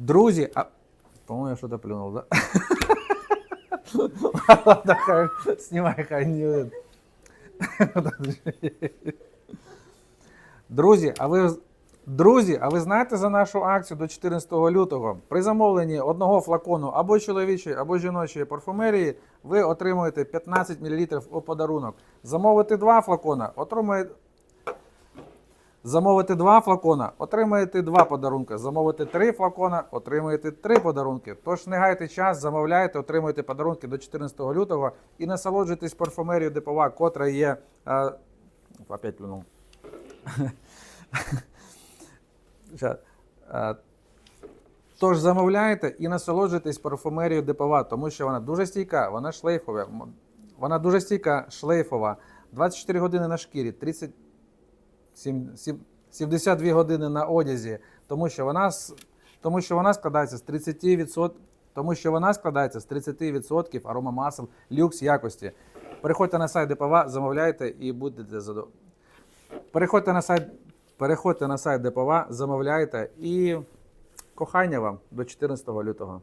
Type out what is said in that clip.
Друзі, а... по-моему, я что-то плюнул, да? Ладно, хай, снимай, хай не. Друзі, а ви друзі, а ви знаєте за нашу акцію до 14 лютого? При замовленні одного флакону або чоловічої, або жіночої парфумерії ви отримуєте 15 мл у подарунок. Замовити два флакона, отримуєте. Замовити два флакона, отримаєте два подарунки. Замовити три флакона, отримаєте три подарунки. Тож не гайте час, замовляйте, отримуєте подарунки до 14 лютого і насолоджуйтесь парфумерією Депова, котра є. Е, опять плюнув. Е, Тож замовляйте і насолоджуйтесь парфумерією Депова, тому що вона дуже стійка, вона шлейфова. Вона дуже стійка, шлейфова. 24 години на шкірі, 30, сім- сім- 72 години на одязі, тому що вона, тому що вона складається з 30%, тому що вона складається з 30% аромамасел люкс якості. Переходьте на сайт Депова, замовляйте і будете задоволені. Переходьте на сайт, переходьте на сайт Депова, замовляйте і кохання вам до 14 лютого.